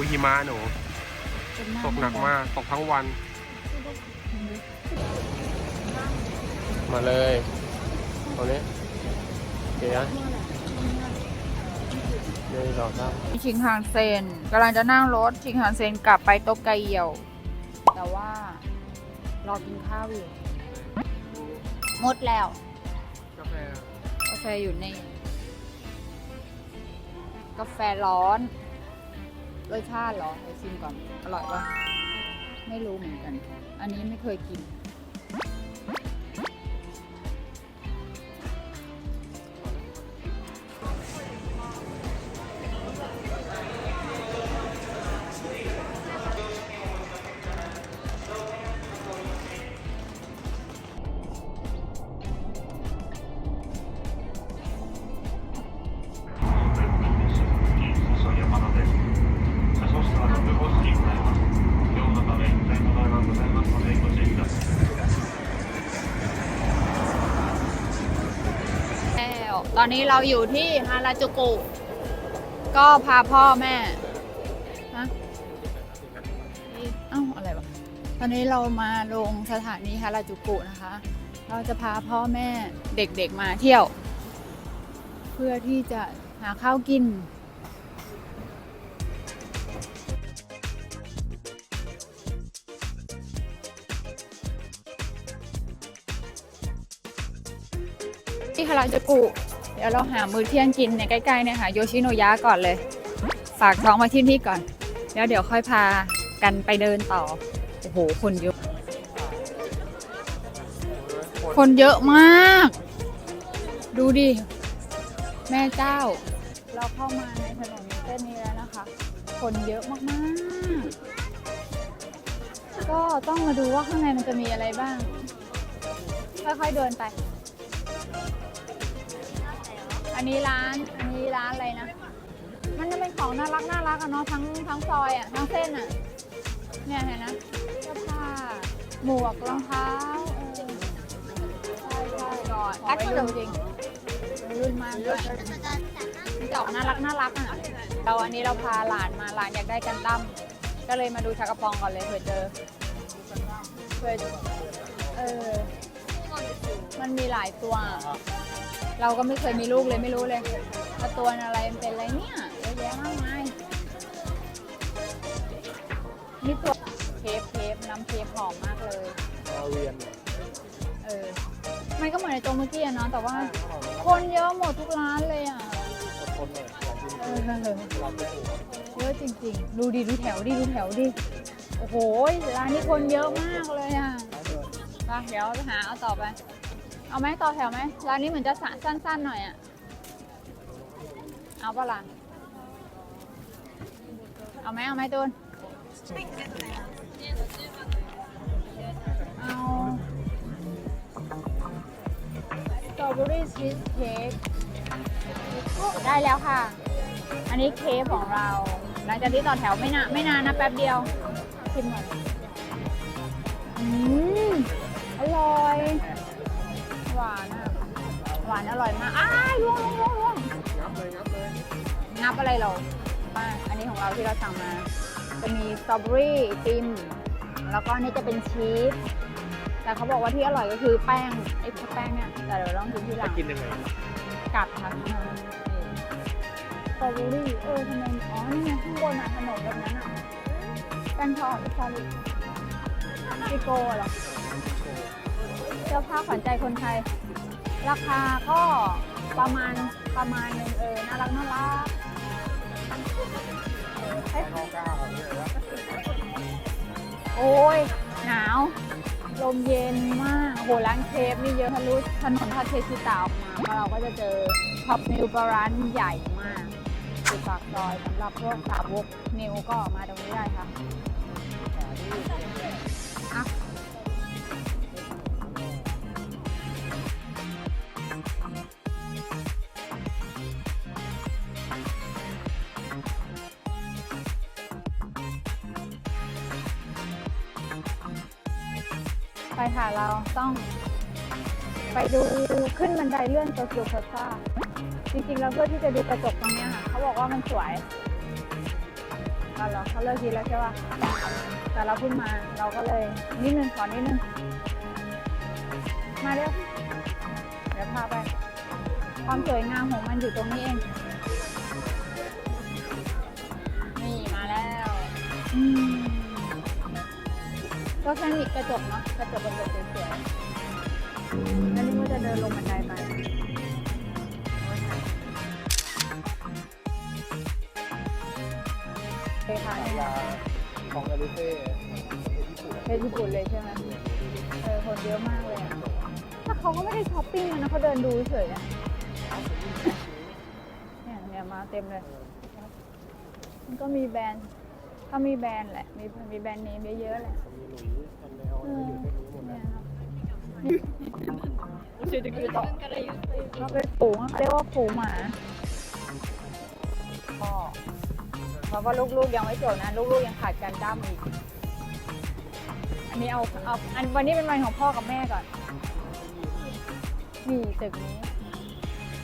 ดูหิมะหนู ตกหนักมาก ตกทั้งวัน มาเลยตรงนี้เดี๋ยวนะหนึ่งสองสามชิงฮานเซนกำลังจะนั่งรถชิงฮานเซนกลับไปโตกไกเอียว แต่ว่ารอกินข้าวอยู่หมดแล้ว กาแฟกาแฟอยู่ใน กาแฟร้อน รสชาติเหรอไปชิมก่อน อร่อยปะไม่รู้เหมือนกัน อันนี้ไม่เคยกิน ตอนนี้เราอยู่ที่ฮาราจูกุ ก็พาพ่อแม่ฮะเอ้าอะไรวะ ตอนนี้เรามาลงสถานีฮาราจูกุนะคะ เราจะพาพ่อแม่เด็กๆมาเที่ยว เพื่อที่จะหาข้าวกินที่ฮาราจูกุ เดี๋ยวเราหามื้อเที่ยงกินในใกล้ๆเนี่ยค่ะโยชิโนยะก่อนเลย ฝากท้องมาที่นี่ก่อน แล้วเดี๋ยวค่อยพากันไปเดินต่อ โอ้โห คนเยอะ คนเยอะมาก ดูดิ แม่เจ้า เราเข้ามาในถนนเส้นนี้แล้วนะคะ คนเยอะมากๆ ก็ต้องมาดูว่าข้างในมันจะมีอะไรบ้าง ค่อยๆเดินไป อันนี้ร้านอันนี้ร้านอะไรนะ มันจะเป็นของน่ารักน่ารักอะเนาะทั้งทั้งซอยอะทั้งเส้นอะเนี่ยเห็นนะเสื้อผ้าหมวกรองเท้าเออใช่ใช่ก่อนแอคชั่นจริงวัยรุ่นมากด้วยมีดอกน่ารักน่ารักอะเราอันนี้เราพาหลานมาหลานอยากได้กันดั้มก็เลยมาดูชากระปองก่อนเลยเผื่อเจอเผื่อเออมันมีหลายตัว เราก็ไม่เคยมีลูกเลยไม่รู้เลยว่าตัวอะไรมันเป็นอะไรเนี่ยเยอะแยะมากมายนี่ตัวเคฟเคฟน้ำเคฟหอมมากเลยมาเวียนเออมันก็เหมือนในตัวเมื่อกี้อะเนาะแต่ว่า คนเยอะหมดทุกร้านเลยอะคนเลยอยากกินเออเออเราไปถูกเยอะจริงๆ ดูดิดูแถวดิดูแถวดิโอ้โหร้านนี้คนเยอะมากเลยอะไปเดี๋ยวหาเอาต่อไป เอาไหมต่อแถวไหมร้านนี้เหมือนจะสะสั้นๆหน่อยอะเอาปะล่ะเอาไหมเอาไหมตูนเอาสตรอเบอรี่ชีสเค้กได้แล้วค่ะ อันนี้เค้กของเรา หลังจากที่ต่อแถวไม่นานไม่นานนะแป๊บเดียวชิมหน่อยอืมอร่อย หวานอะหวานอร่อยมาก อ้ายล่วงล่วงล่วงงับเลยงับเลยงับอะไรเราอะอันนี้ของเราที่เราสั่งมา จะมีสตรอเบอรี่ติม แล้วก็อันนี่จะเป็นชีส แต่เขาบอกว่าที่อร่อยก็คือแป้งไอ้แป้งเนี่ยแต่เดี๋ยวต้องกินที่หลัจะงกินยังไงกัดค่ะสตรอเบอรี่ เออทำไม อ๋อ นี่ไงข้างบนอะขนมแบบนั้นอะแป้งทอดซาลิซิโกเหรอ เสื้อผ้าขวัญใจคนไทย ราคาก็ประมาณประมาณนึงเออน่ารักน่ารักโอ้ยหนาว ลมเย็นมากโหร้านเคฟนี่เยอะทะลุถนนทาเคชิตาออกมาแล้วเราก็จะเจอท็อปนิวก็ร้านใหญ่มากอยู่ปากซอยสำหรับพวกสาวกนิวก็มาตรงนี้ได้ค่ะ ไปค่ะเราต้อง ไปดูขึ้นบันไดเลื่อนโตเกียวพลาซ่าจริงๆ แล้วเพื่อที่จะดูกระจกตรงนี้ค่ะเขาบอกว่ามันสวยก็เหรอเขาเลิกกินแล้วใช่ป่ะแต่เราเพิ่งมาเราก็เลยนิดนึงขอนิดนึงมาเร็วเดี๋ยวพาไป ความสวยงามของมันอยู่ตรงนี้เอง นี่มาแล้ว อืม ก็แค่นี้กระจกเนาะกระจกกระจกสวยๆแล้วนี่มันจะเดินลงบันไดไปเคค่ะเนี่ยของอลิเซ่เป็นญี่ปุ่นเลยใช่ไหมเออคนเยอะมากเลยอะแต่เขาก็ไม่ได้ช้อปปิ้งนนะเขาเดินดูเฉยอะเนี่ยเนี่ยมาเต็มเลย มันก็มีแบรนด์ ก็มีแบรนด์แหละ มีมีแบรนด์เนมเยอะๆแหละมีหลุยส์แอนแนลอะไรอยู่ในนี้หมดเนี่นะยครับเราเป็นฝูงเรียกว่าฝูงหมาพ่อเพราะว่าลูกๆยังไม่จบนะ ลูกๆยังขาดการด้ามอีก อันนี้เอาเอาอันวันนี้เป็นวันของพ่อกับแม่ก่อน นี่ตึกนี้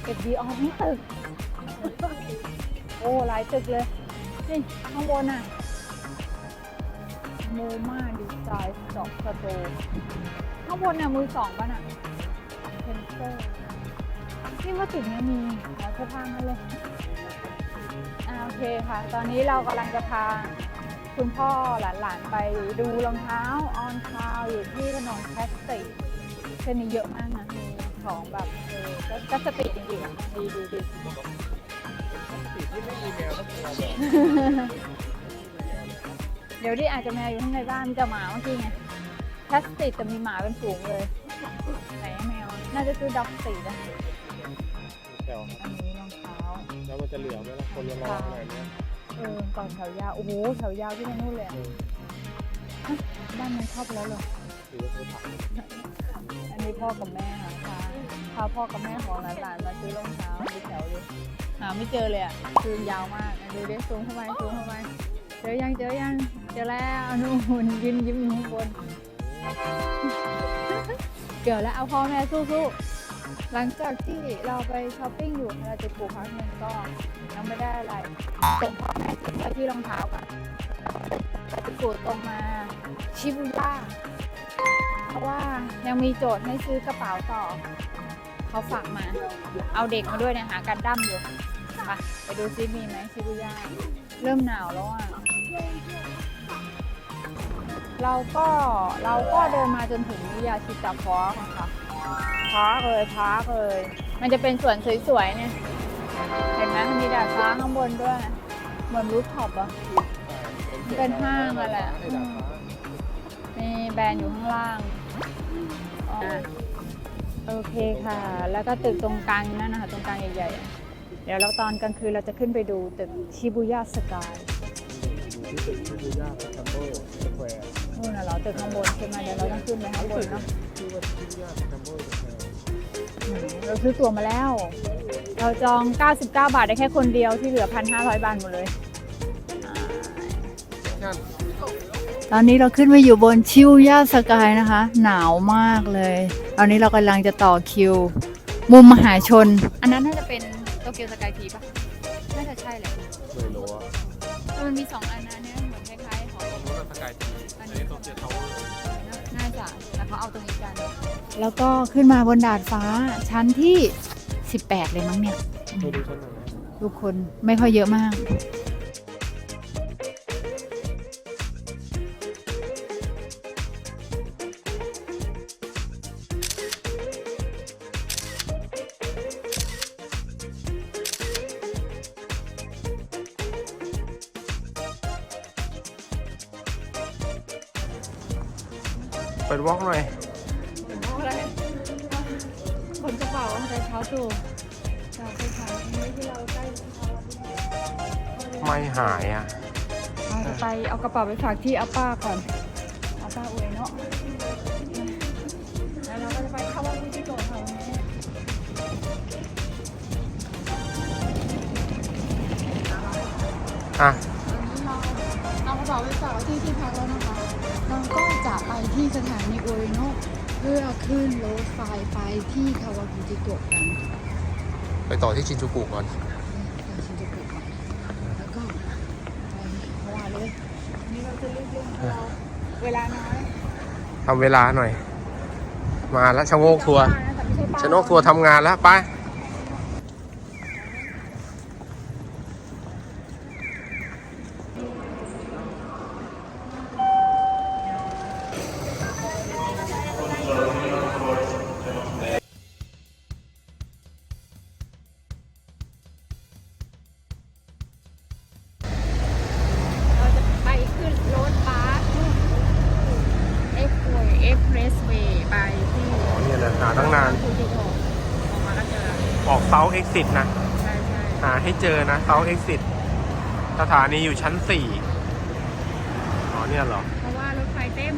ตึกดีออฟนี่ตึก โอ้หลายตึกเลย นี่ข้างบนอะ โมมาดีไซน์สองสตูข้างบนน่ะมือสองป่ะน่ะเพนเซอร์นี่ว่าตึกนี้มีขอเสื้อผ้ามาเลยอ่าโอเคค่ะ ตอนนี้เรากำลังจะพาคุณพ่อหลานๆไปดูรองเท้าออนคาวอยู่ที่ถนนแคสติเส้นนี้เยอะมากนะมีของแบบเออก็สติจริงๆดีดีดีสีที่ไม่อีเมลก็คือ เราบอกเดี๋ยวดิอาจจะแมวอยู่ข้างในบ้านมีแต่หมาเมื่อกี้ไงพลาสติกแต่มีหมาเป็นฝูงเลยไหนแมว น่าจะซื้อด็อกสีนะแถวอันนี้รองเท้า แล้วมันจะเหลือไหมล่ะคนละรองอะไรเนี้ยเออก่อนแถวยาว โอ้โหแถวยาวที่ไปนู่นเลยอะฮะบ้านมันชอบแล้วเหรอ ถือว่าคือผักอันนี้พ่อกับแม่ค่ะพาพาพ่อกับแม่ของหลานๆมาซื้อรองเท้าดูแถวเลยหาไม่เจอเลยอะคือยาวมากอะดูดิซูมเข้าไปซูมเข้าไปเจอยังเจอยังเจอแล้วนู่นยิ้มยิ้มอยู่ข้างบน เกี่ยวแล้วเอาพ่อแม่สู้ๆหลังจากที่เราไปช้อปปิ้งอยู่เราจะปลูกพักหนึ่งก็ยังไม่ได้อะไรส่งพ่อแม่ไปที่รองเท้าก่อนไปลูกตรงมาชิบุย่าเพราะว่ายังมีโจทย์ให้ซื้อกระเป๋าต่อ เขาฝากมา เอาเด็กมาด้วยเนี่ยหากันดั้มอยู่ไปไปดูซิมีไหมชิบุย่าเริ่มหนาวแล้วอะ เราก็เราก็เดินมาจนถึงนิยาชิตาพอร์คค่ะพาร์คเลยพาร์คเลย มันจะเป็นสวนสวยๆเนี่ย เห็นไหมมันมีดาดฟ้าข้างบนด้วย เหมือนรูฟท็อปอะเป็นห้างอะแหละให้ดาดฟ้ามีแบรนด์อยู่ข้างล่างอ๋อโอเคค่ะ แล้วก็ตึกตรงกลางนั่นนะคะ ตรงกลางใหญ่ๆอะเดี๋ยวเราตอนกลางคืนเราจะขึ้นไปดูตึกชิบุย่าสกายอยู่ ที่ตึกชิบูย่าคัมโบสแควร์นู่นน่ะเหรอตึกข้างบนใช่ไหมเดี๋ยวเราต้องขึ้นไปข้างบนเนาะชื่อว่าชิบูย่าคัมโบสแควร์อืมเราซื้อตั๋วมาแล้ว เราจอง 99 บาทได้แค่คนเดียวที่เหลือ 1,500 บาทหมดเลยงั้นตอนนี้เราขึ้นมาอยู่บนชิวย่าสกายนะคะ หนาวมากเลย ตอนนี้เรากำลังจะต่อคิว มุมมหาชน อันนั้นน่าจะเป็นโตเกียวสกายทีปะน่าจะใช่แหละ ไม่รู้อะ มันมีสองอันนะเนี่ยเหมือนคล้ายๆของตรงนู้นสกายทีอันนี้โตเกียวทาวเวอร์น่าจะแต่เขาเอาตรงนี้กันแล้วก็ขึ้นมาบนดาดฟ้าชั้นที่ 18 เลยมั้งเนี่ย ดูชั้นหนนะ ทุกคนไม่ค่อยเยอะมาก เปิดวอล์กหน่อยคนกระเป๋าใส่เท้าจูจากสถานีที่เราใกล้ไม่หายอะเราจะไปเอากระเป๋าไปฝากที่อาป้าก่อนอาป้าอวยเนาะแล้วเราก็จะไปเข้าวัดที่โกะค่ะวันนี้อะเอากระเป๋าไปฝากไว้ที่ที่พักแล้วนะคะ เราก็จะไปที่สถานีโอเรโนะเพื่อขึ้นรถไฟไปที่คาวากุจิโกะกันไปต่อที่ชินจูกุก่อนไปชินจูกุก่อนแล้วก็ไปเพราะว่าจะรีบเร่งเพราะเราเวลาน้อยทำเวลาหน่อย มาแล้วชะโงกทัวร์แต่ไม่ใช่ป้าชะโงกทัวร์ทำงานแล้วไป เซาเอ็กซิสนะใช่ใช่หาให้เจอนะเซาเอ็กซิสสถานีอยู่ชั้นสี่อ๋อเนี่ยเหรอ เพราะว่ารถไฟเต็ม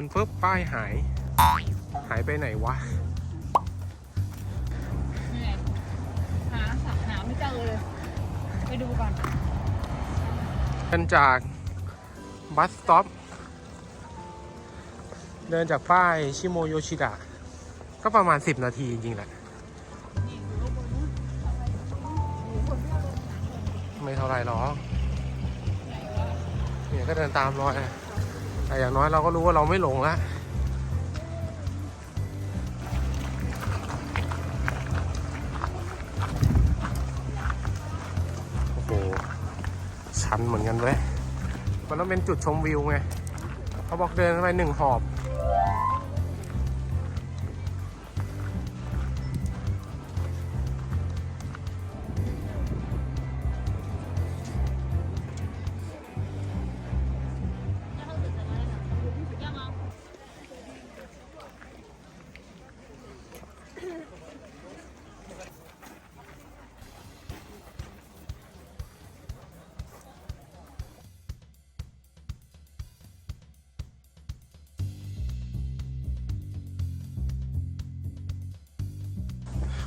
นปุ๊บป้ายหาย หายไปไหนวะเหนื่อยหาสักหาไม่เจอเลย ไปดูก่อนเดินจากบัสสต็อปเดินจากป้ายชิโมโยชิดะก็ประมาณ 10 นาทีจริงๆแหละ ไม่เท่าไหรหรอกเนี่ยก็เดินตามรอยนะ แต่อย่างน้อยเราก็รู้ว่าเราไม่หลงแล้วโอ้โห ชันเหมือนกันเว้ย มันต้องเป็นจุดชมวิวไง เขาบอกเดินไปหนึ่งหอบ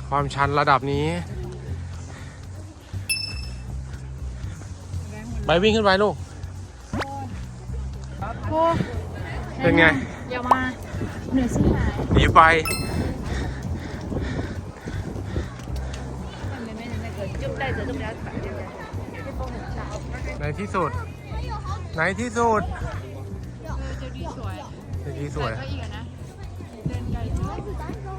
ความชันระดับนี้ ไปวิ่งขึ้นไปลูก โอ้เป็นไง อย่ามา เหนื่อยสิหายหนีไฟในที่สุด ในที่สุดเออเจดีย์สวยในที่สวยแต่ก็อีกอะนะเดินไกลมากล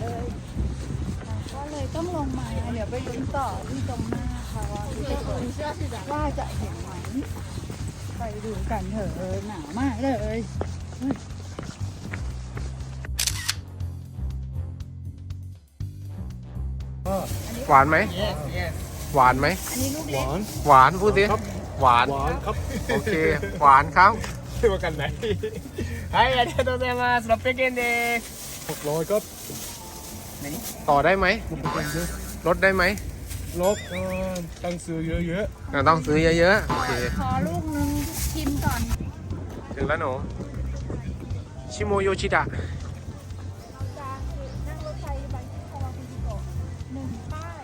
เลยเราก็เลยต้องลงมา เดี๋ยวไปลุ้นต่อที่ตรงหน้าค่ะว่าฟูจิว่าจะเห็นไหม ไปดูกันเถอะหนาวมากเลย หวานไหม หวานไหม อันนี้ลูกเล็ก หวานพูดสิ หวาน หวานครับ โอเค หวานครับ ไม่ว่ากันไหนはいありがとうございます600円ですหกร้อยครับ ต่อได้ไหมลดได้ไหมลบเอ่อตั้งซื้อเยอะอะต้องซื้อเยอะๆโอเคขอลูกนึงชิมก่อน ถึงแล้วหนูชิโมโยชิดะเราจะนั่งรถไฟไปที่คาวาคุจิโกะหนึ่งป้าย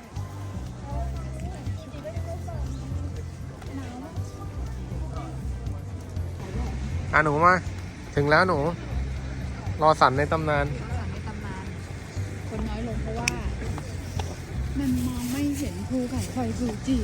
แล้วดีด้วยด้วยก่อนหนาวมากอะหนูมา ถึงแล้วหนู รอสันในตำนาน คนน้อยลงเพราะว่า มันมองไม่เห็นภูเขาไฟฟูจิ